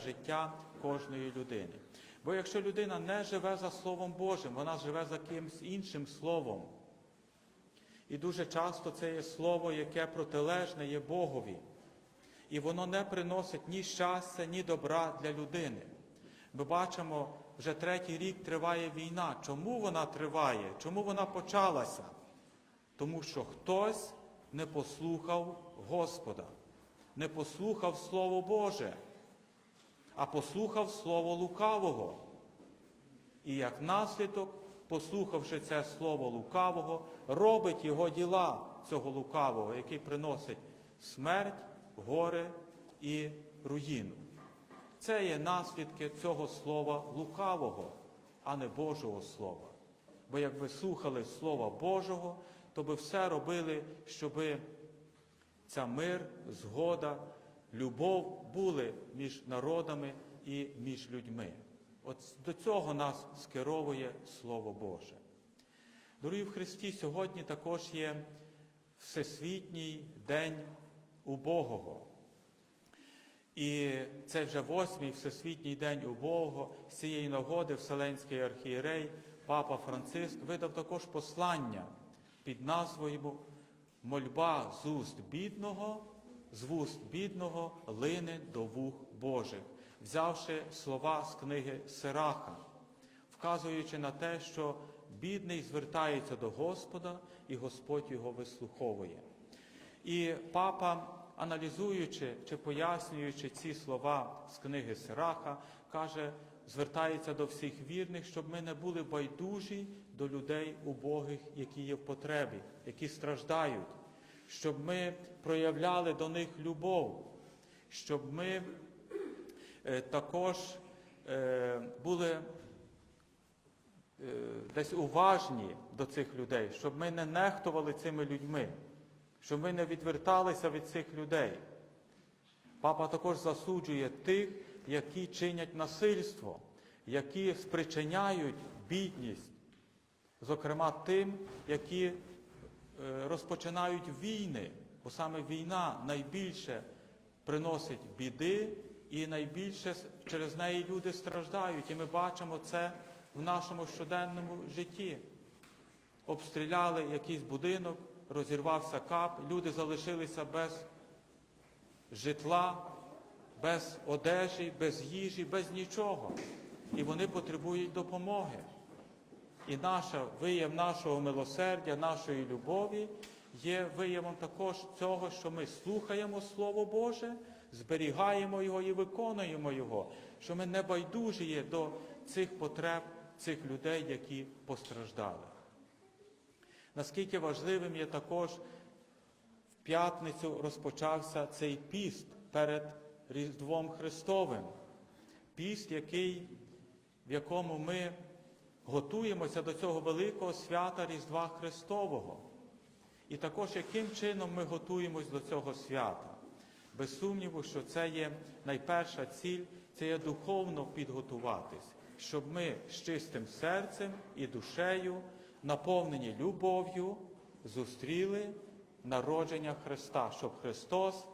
життя кожної людини. Бо якщо людина не живе за Словом Божим, вона живе за кимсь іншим словом. І дуже часто це є слово, яке протилежне є Богові. І воно не приносить ні щастя, ні добра для людини. Ми бачимо, вже третій рік триває війна. Чому вона триває? Чому вона почалася? Тому що хтось не послухав Господа, не послухав Слово Боже, а послухав Слово лукавого. І як наслідок, послухавши це слово лукавого, робить його діла цього лукавого, який приносить смерть, горе і руїну. Це є наслідки цього слова лукавого, а не Божого Слова. Бо якби слухали Слова Божого, то би все робили, щоби ця мир, згода, любов були між народами і між людьми. От до цього нас скеровує Слово Боже. Дорогі в Христі, сьогодні також є Всесвітній день убогого. І це вже восьмий Всесвітній день убогого. З цієї нагоди Вселенський архієрей Папа Франциск видав також послання під назвою Мольба з уст бідного, з вуст бідного лине до вух Божих, взявши слова з книги Сираха, вказуючи на те, що бідний звертається до Господа і Господь його вислуховує. І папа, аналізуючи чи пояснюючи ці слова з книги Сираха, каже, звертається до всіх вірних, щоб ми не були байдужі до людей убогих, які є в потребі, які страждають, щоб ми проявляли до них любов, щоб ми е, також е, були е, десь уважні до цих людей, щоб ми не нехтували цими людьми, щоб ми не відверталися від цих людей. Папа також засуджує тих, які чинять насильство, які спричиняють бідність, зокрема тим, які розпочинають війни, бо саме війна найбільше приносить біди і найбільше через неї люди страждають. І ми бачимо це в нашому щоденному житті. Обстріляли якийсь будинок, розірвався кап, люди залишилися без житла, без одежі, без їжі, без нічого. І вони потребують допомоги. І наша вияв нашого милосердя, нашої любові є виявом також цього, що ми слухаємо Слово Боже, зберігаємо його і виконуємо Його, що ми не байдужі є до цих потреб цих людей, які постраждали. Наскільки важливим є також в п'ятницю розпочався цей піст перед Різдвом Христовим. Піст, який, в якому ми готуємося до цього великого свята Різдва Христового. І також яким чином ми готуємось до цього свята. Без сумніву, що це є найперша ціль, це є духовно підготуватись, щоб ми з чистим серцем і душею, наповнені любов'ю, зустріли народження Христа, щоб Христос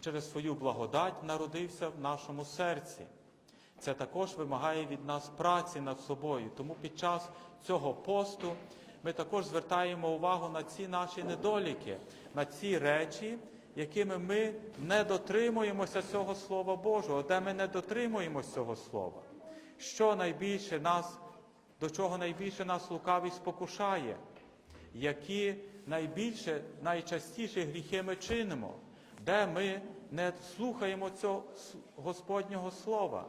через свою благодать народився в нашому серці. Це також вимагає від нас праці над собою. Тому під час цього посту ми також звертаємо увагу на ці наші недоліки, на ці речі, якими ми не дотримуємося цього Слова Божого, де ми не дотримуємося цього Слова. Що найбільше нас, до чого найбільше нас лукавість спокушає, які найбільше, найчастіше гріхи ми чинимо, де ми не слухаємо цього Господнього Слова.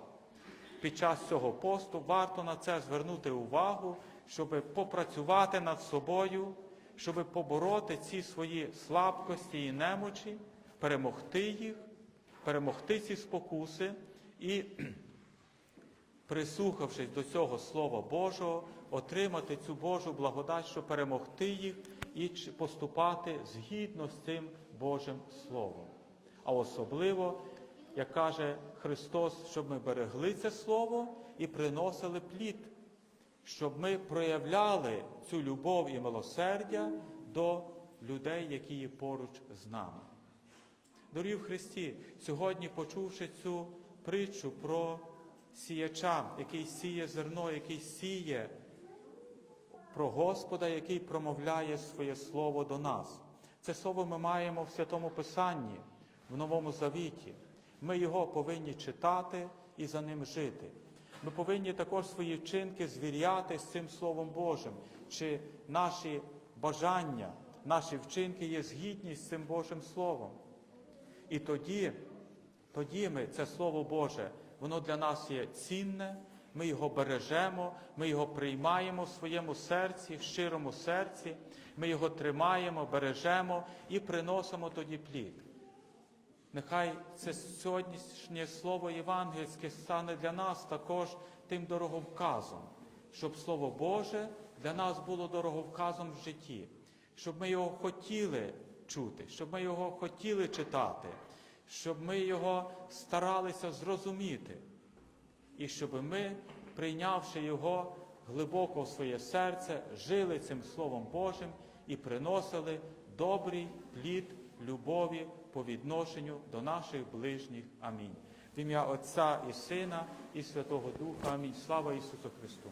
Під час цього посту варто на це звернути увагу, щоб попрацювати над собою, щоб побороти ці свої слабкості і немочі, перемогти їх, перемогти ці спокуси і, прислухавшись до цього Слова Божого, отримати цю Божу благодать, щоб перемогти їх і поступати згідно з цим Божим Словом. А особливо як каже Христос, щоб ми берегли це Слово і приносили плід, щоб ми проявляли цю любов і милосердя до людей, які є поруч з нами. Дорогі в Христі, сьогодні, почувши цю притчу про сіяча, який сіє зерно, який сіє про Господа, який промовляє своє слово до нас. Це слово ми маємо в Святому Писанні, в Новому Завіті. Ми його повинні читати і за ним жити. Ми повинні також свої вчинки звіряти з цим Словом Божим, чи наші бажання, наші вчинки є згідні з цим Божим Словом. І тоді, тоді ми, це Слово Боже, воно для нас є цінне, ми його бережемо, ми його приймаємо в своєму серці, в щирому серці, ми його тримаємо, бережемо і приносимо тоді плід. Нехай це сьогоднішнє слово євангельське стане для нас також тим дороговказом, щоб Слово Боже для нас було дороговказом в житті, щоб ми його хотіли чути, щоб ми його хотіли читати, щоб ми його старалися зрозуміти, і щоб ми, прийнявши його глибоко в своє серце, жили цим Словом Божим і приносили добрий плід любові по відношенню до наших ближніх. Амінь. В ім'я Отця і Сина, і Святого Духа. Амінь. Слава Ісусу Христу!